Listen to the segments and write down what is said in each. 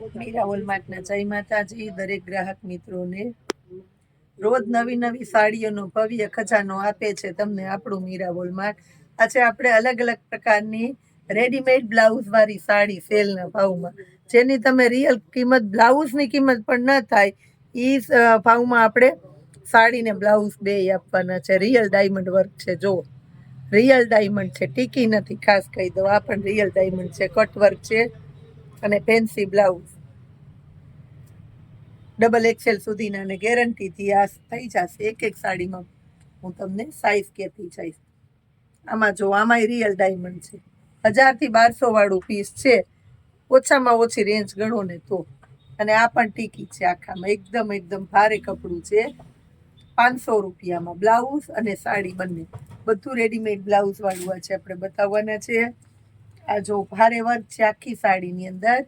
મીરા હોલમાર્ટના જય માતાજી, દરેક ગ્રાહક મિત્રોને. રોજ નવી નવી સાડીઓનો ભવ્ય ખજાનો આપે છે તમને આપણું મીરા હોલમાર્ટ આજે આપણે અલગ અલગ પ્રકારની રેડીમેડ બ્લાઉઝ વાળી સાડી સેલના ભાવમાં. જેની તમે રિયલ કિંમત બ્લાઉઝની કિંમત પણ ન થાય એ ભાવમાં આપણે સાડીને બ્લાઉઝ બે આપવાના છે. રિયલ ડાયમંડ વર્ક છે, જો. રિયલ ડાયમંડ છે, ટીકી નથી, ખાસ કહી દઉં. આ પણ રિયલ ડાયમંડ છે કટ વર્ક છે. અને ફેન્સી બ્લાઉઝ ડબલ એક્સેલ સુધીના અને ગેરંટીથી આ થઈ જશે. એક એક સાડીમાં હું તમને સાઈઝ કહેતી જઈશ. આમાં જો આમાંય રિયલ ડાયમંડ છે. હજારથી બારસો વાળું પીસ છે. ઓછામાં ઓછી રેન્જ ગણો ને તો. અને આ પણ ટીકી છે આખામાં. એકદમ એકદમ ભારે કપડું છે. પાંચસો રૂપિયામાં બ્લાઉઝ અને સાડી બંને. બધું રેડીમેડ બ્લાઉઝ વાળું આ છે. આપણે બતાવવાના છે. આ જો ભારે વર્ક છે આખી સાડીની અંદર.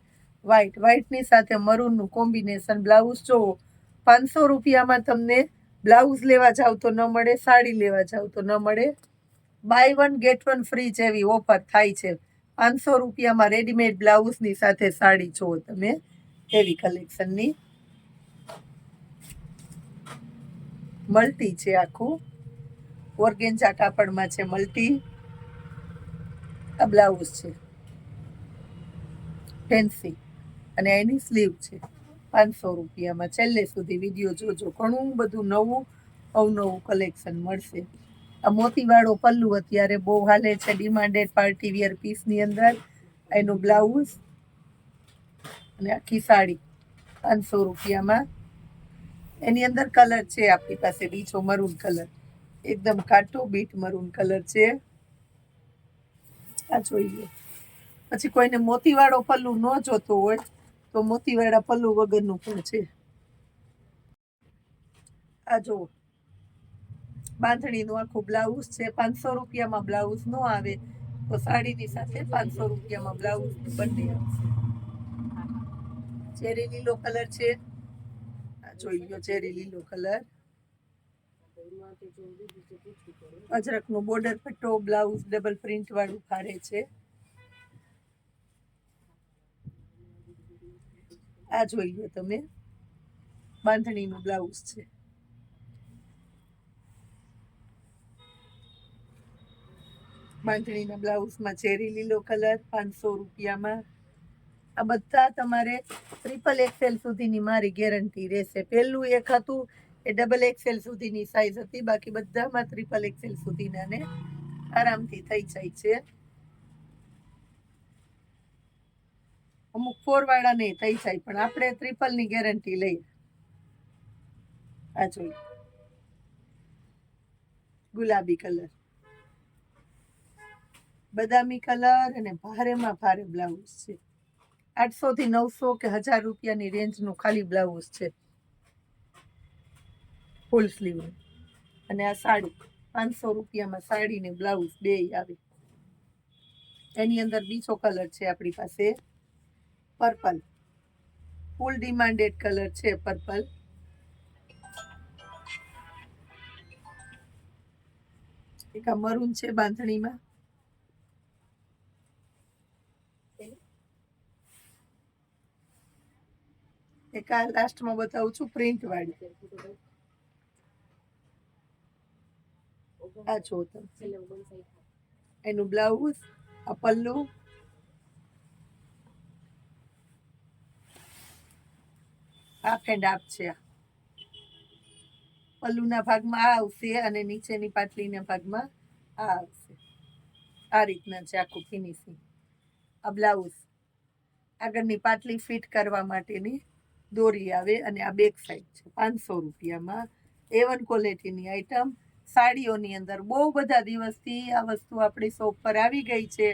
વ્હાઈટ વ્હાઈટની સાથે મરૂનનું કોમ્બિનેશન બ્લાઉઝ જુઓ પાંચસો રૂપિયામાં તમને બ્લાઉઝ લેવા જાવ તો ન મળે, સાડી લેવા જાવ તો ન મળે. Buy one get one free જેવી ઓફર થાય છે. પાંચસો રૂપિયામાં રેડીમેડ બ્લાઉઝની સાથે સાડી જુઓ તમે. એવી કલેક્શનની મલ્ટી છે આખું. ઓર્ગેન્જા કાપડમાં છે મલ્ટી આ બ્લાઉઝ છે. ફેન્સી અને એની સ્લીવ છે. પાંચસો રૂપિયામાં. છેલ્લે સુધી વીડિયો જોજો. ઘણું બધું નવું, અવનવું કલેક્શન મળશે. આ મોતીવાળો પલ્લુ અત્યારે બહુ હાલે છે. ડિમાન્ડેડ પાર્ટી વિયર પીસની અંદર. એનું બ્લાઉઝ અને આખી સાડી પાંચસો રૂપિયામાં. એની અંદર કલર છે. આપણી પાસે બીજો મરૂન કલર એકદમ કાટો બીટ મરૂન કલર છે. આ જોઈએ. પછી કોઈને મોતીવાળો પલ્લું ન જોતો હોય, તો મોતીવાળા પલ્લું વગરનું પણ છે. આ જુઓ. બાંધણીનું આખું બ્લાઉઝ છે. પાંચસો રૂપિયામાં બ્લાઉઝ ન આવે, તો સાડીની સાથે પાંચસો રૂપિયામાં બ્લાઉઝ બંને આવશે. ચેરી લીલો કલર છે. આ જોઈ લો ચેરી લીલો કલર. અજરકનું બોર્ડર પટ્ટો બ્લાઉઝ ડબલ પ્રિન્ટ વાળું ફારે છે. આ જોઈ લો તમે. બાંધણીનું બ્લાઉઝ છે. બાંધણીના બ્લાઉઝમાં ચેરી લીલો કલર પાંચસો રૂપિયામાં. આ બધા તમારે ટ્રિપલ એક્સેલ સુધીની મારી ગેરંટી રહેશે. પહેલું એક હતું એ ડબલ એક્સેલ સુધીની સાઈઝ હતી, બાકી બધામાં ત્રિપલ એક્સેલ સુધીના ને આરામથી થઈ જાય છે. અમુક ફોર વાળા નહીં થઈ જાય, પણ આપણે ત્રિપલની ગેરંટી લઈએ. આ જોઈ ગુલાબી કલર બદામી કલર અને ભારેમાં ભારે બ્લાઉઝ છે. આઠસો થી નવસો કે હજાર રૂપિયાની રેન્જનું ખાલી બ્લાઉઝ છે. ફૂલ સ્લીવ અને આ સાડી, પાંચસો રૂપિયામાં સાડી ને બ્લાઉઝ બે આવે. એની અંદર બીજો કલર છે આપણી પાસે પર્પલ ફૂલ ડિમાન્ડેડ કલર છે પર્પલ એક આ મરૂન છે બાંધણીમાં. એક આ લાસ્ટમાં બતાવું છું પ્રિન્ટ વાળી. આ જો તમે. એનું બ્લાઉઝ, આ પલ્લુ. હાફ એન્ડ હાફ છે પલ્લુના ભાગમાં આ આવશે અને નીચેની પાટલીના ભાગમાં આ આવશે. આ રીતના છે આખું ફિનિશિંગ. આ બ્લાઉઝ. આગળની પાટલી ફિટ કરવા માટેની દોરી આવે અને આ બેક સાઈડ છે. પાંચસો રૂપિયામાં એ વન ક્વોલિટીની આઈટમ સાડીઓની અંદર. બહુ બધા દિવસથી આ વસ્તુ આપણી શોપ પર આવી ગઈ છે.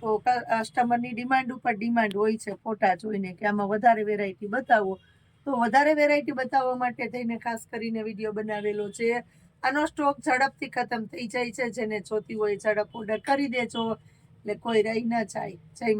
તો કસ્ટમરની ડિમાન્ડ ઉપર ડિમાન્ડ હોય છે ફોટા જોઈને કે આમાં વધારે વેરાયટી બતાવો. તો વધારે વેરાયટી બતાવવા માટે થઈને ખાસ કરીને વીડિયો બનાવેલો છે. આનો સ્ટોક ઝડપથી ખતમ થઈ જાય છે. જેને જોતી હોય ઝડપ ઓર્ડર કરી દેજો. એટલે કોઈ રહી ન જાય. જય